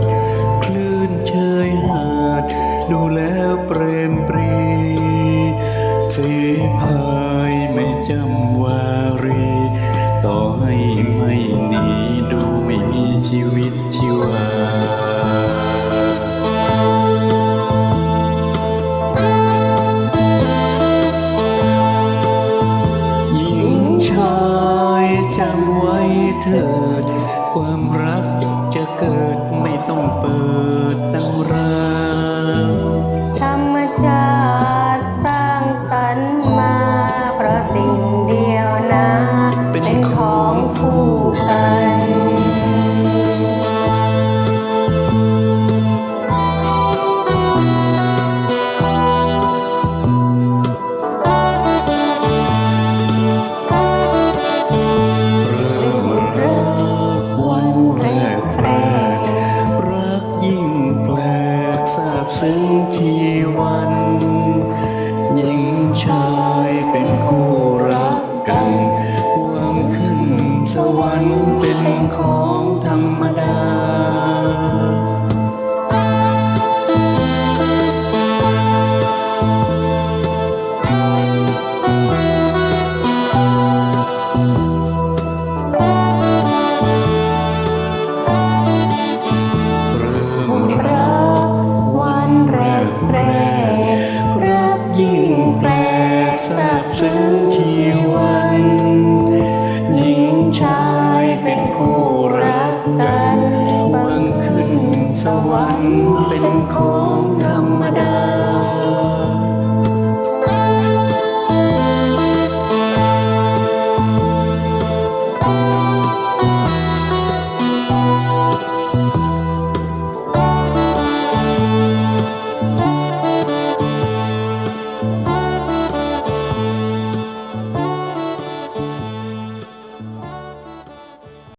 ด คลื่นเชยหาด ดูแล้วเปรมปรีฝีพายไม่จำวารี ต่อให้ไม่หนีดูไม่มีชีวิตชีวาหญิงชายจำไว้เถิดความรัก ต้องเปิดตั้ง ชายเป็นคู่รักกันหวังขึ้นสวรรค์เป็นของธรรมดา ทรา